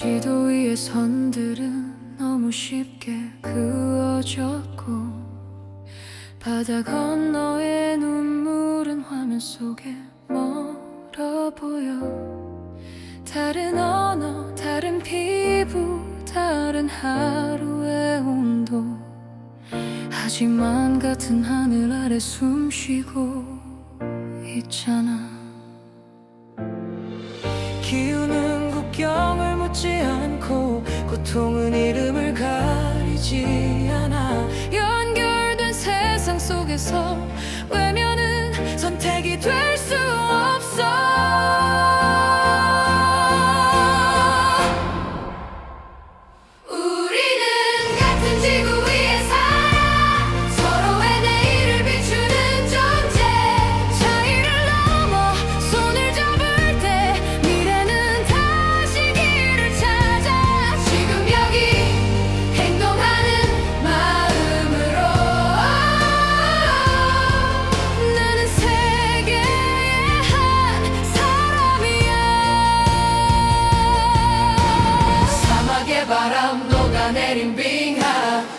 지도 위의 선들은 너무 쉽게 그어졌고 바다 건너의 눈물은 화면 속에 멀어 보여. 다른 언어, 다른 피부, 다른 하루의 온도. 하지만 같은 하늘 아래 숨 쉬고 있잖아. 기우는 국경 을 묻지 않고 고통은 이름을 가리지 않아. 연결된 세상 속에서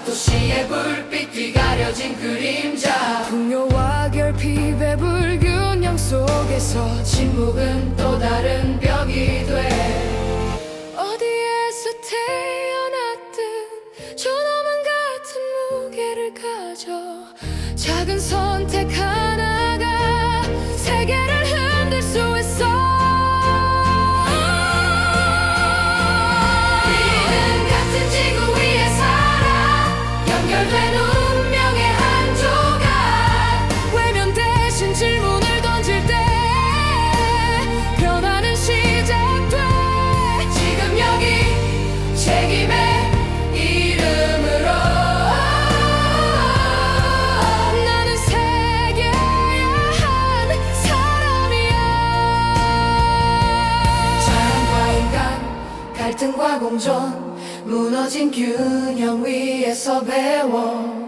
도시의 불빛 뒤가려진 그림자. 풍요와 결핍의 불균형 속에서 침묵은 또 다른 벽이 돼. 어디에서 태어났든 저놈은 같은 무게를 가져 작은 선택 하나 갈등과 공존 무너진 균형 위에서 배워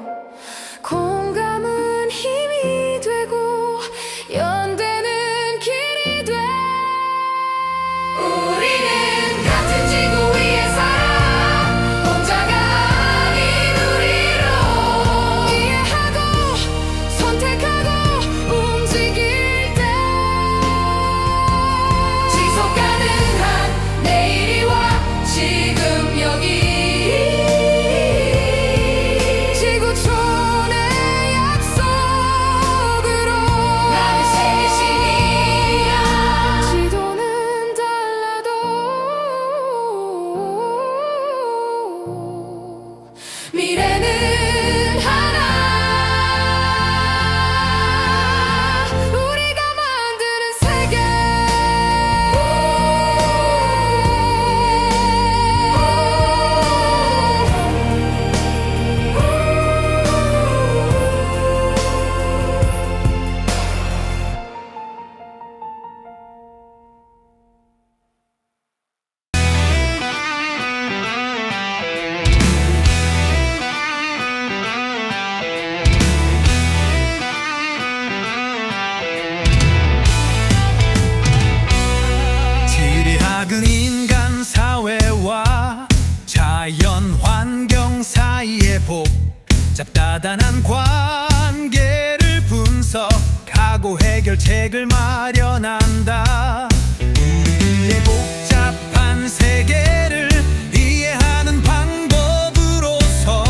잡다단한 관계를 분석하고 해결책을 마련한다. 우리의 복잡한 세계를 이해하는 방법으로서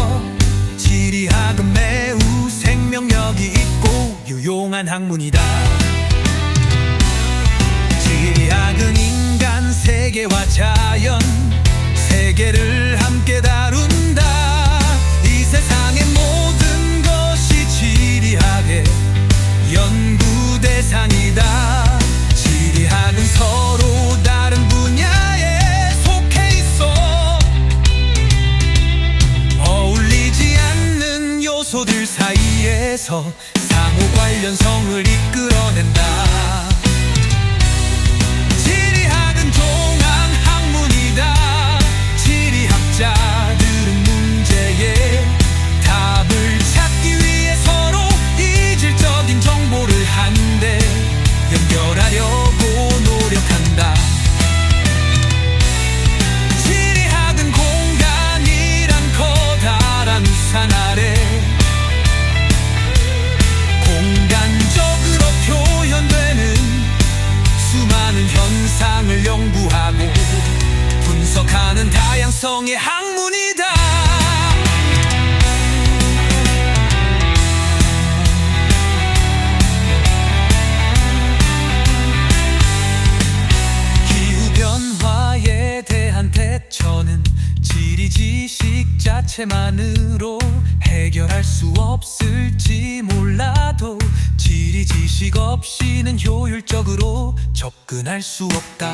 지리학은 매우 생명력이 있고 유용한 학문이다. 지리학은 인간 세계와 자연 세계를 상호 관련성을 이끌어낸다. 지리학은 종합 학문이다. 지리학자들은 문제에 답을 찾기 위해 서로 이질적인 정보를 한데 연결하려고 노력한다. 지리학은 공간이란 커다란 산 아래 자체만으로 해결할 수 없을지 몰라도 지리 지식 없이는 효율적으로 접근할 수 없다